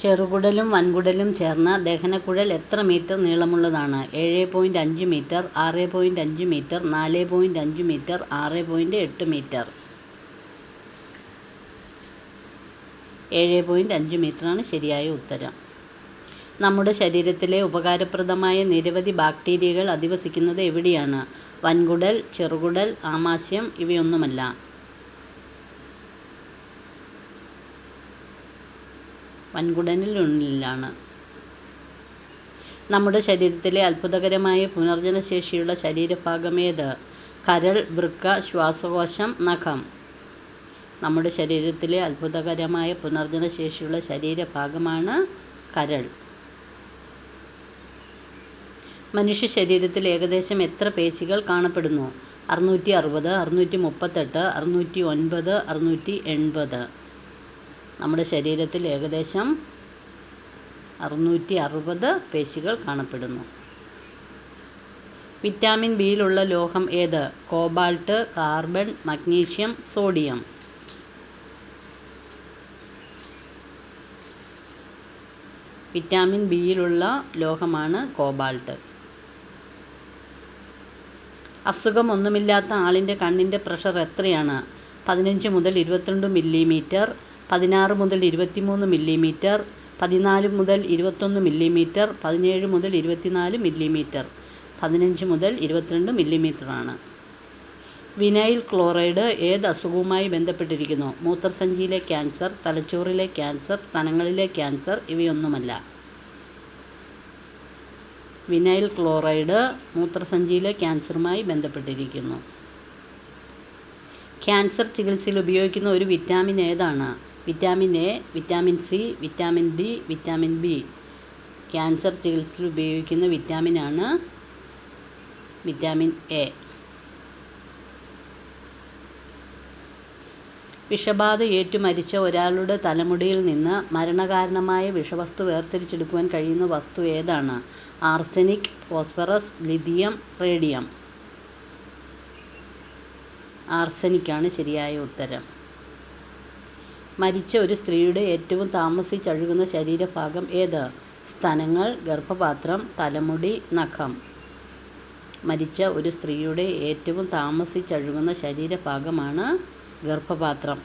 ചെറുകുടലും വൻകുടലും ചേർന്ന ദഹനക്കുഴൽ എത്ര മീറ്റർ നീളമുള്ളതാണ്? ഏഴ് പോയിന്റ് അഞ്ച് മീറ്റർ ആറ് പോയിന്റ് അഞ്ച് മീറ്റർ നാല് പോയിന്റ് അഞ്ച് മീറ്റർ ആറ് പോയിന്റ് എട്ട് മീറ്റർ. ഏഴ് പോയിന്റ് അഞ്ച് മീറ്ററാണ് ശരിയായ ഉത്തരം. നമ്മുടെ ശരീരത്തിലെ ഉപകാരപ്രദമായ നിരവധി ബാക്ടീരിയകൾ അധിവസിക്കുന്നത് എവിടെയാണ്? വൻകുടൽ ചെറുകുടൽ ആമാശയം ഇവയൊന്നുമല്ല. വൻകുടലിനുള്ളിലാണ് നമ്മുടെ ശരീരത്തിലെ അത്ഭുതകരമായ പുനർജനശേഷിയുള്ള ശരീരഭാഗമേത്? കരൾ വൃക്ക ശ്വാസകോശം നഖം. നമ്മുടെ ശരീരത്തിലെ അത്ഭുതകരമായ പുനർജനശേഷിയുള്ള ശരീരഭാഗമാണ് കരൾ. മനുഷ്യ ശരീരത്തിൽ ഏകദേശം എത്ര പേശികൾ കാണപ്പെടുന്നു? അറുന്നൂറ്റി അറുപത് അറുന്നൂറ്റി മുപ്പത്തെട്ട് അറുന്നൂറ്റി ഒൻപത് അറുന്നൂറ്റി എൺപത് നമ്മുടെ ശരീരത്തിൽ ഏകദേശം അറുന്നൂറ്റി അറുപത് പേശികൾ കാണപ്പെടുന്നു. വിറ്റാമിൻ ബിയിലുള്ള ലോഹം ഏത്? Cobalt carbon magnesium sodium. Vitamin ബിയിലുള്ള ലോഹമാണ് കോബാൾട്ട്. അസുഖമൊന്നുമില്ലാത്ത ആളിന്റെ കണ്ണിന്റെ പ്രഷർ എത്രയാണ്? പതിനഞ്ച് മുതൽ ഇരുപത്തിരണ്ട് മില്ലിമീറ്റർ പതിനാറ് മുതൽ ഇരുപത്തിമൂന്ന് മില്ലിമീറ്റർ പതിനാല് മുതൽ ഇരുപത്തൊന്ന് മില്ലിമീറ്റർ പതിനേഴ് മുതൽ ഇരുപത്തിനാല് മില്ലിമീറ്റർ പതിനഞ്ച് മുതൽ ഇരുപത്തിരണ്ട് മില്ലിമീറ്ററാണ്. വിനൈൽ ക്ലോറൈഡ് ഏത് അസുഖവുമായി ബന്ധപ്പെട്ടിരിക്കുന്നു? മൂത്രസഞ്ചിയിലെ ക്യാൻസർ തലച്ചോറിലെ ക്യാൻസർ സ്തനങ്ങളിലെ ക്യാൻസർ ഇവയൊന്നുമല്ല. വിനൈൽ ക്ലോറൈഡ് മൂത്രസഞ്ചിയിലെ ക്യാൻസറുമായി ബന്ധപ്പെട്ടിരിക്കുന്നു. ക്യാൻസർ ചികിത്സയിൽ ഉപയോഗിക്കുന്ന ഒരു വിറ്റാമിൻ ഏതാണ്? Vitamin A vitamin C vitamin D vitamin B. Cancer ചികിത്സയിൽ ഉപയോഗിക്കുന്ന വിറ്റാമിനാണ് വിറ്റാമിൻ എ. വിഷബാധ ഏറ്റു മരിച്ച ഒരാളുടെ തലമുടിയിൽ നിന്ന് മരണകാരണമായ വിഷവസ്തു വേർതിരിച്ചെടുക്കുവാൻ കഴിയുന്ന വസ്തു ഏതാണ്? Arsenic phosphorus lithium radium. ആർസെനിക്കാണ് ശരിയായ ഉത്തരം. മരിച്ച ഒരു സ്ത്രീയുടെ ഏറ്റവും താമസിച്ചഴുകുന്ന ശരീരഭാഗം ഏത്? സ്തനങ്ങൾ ഗർഭപാത്രം തലമുടി നഖം. മരിച്ച ഒരു സ്ത്രീയുടെ ഏറ്റവും താമസിച്ചഴുകുന്ന ശരീരഭാഗമാണ് ഗർഭപാത്രം.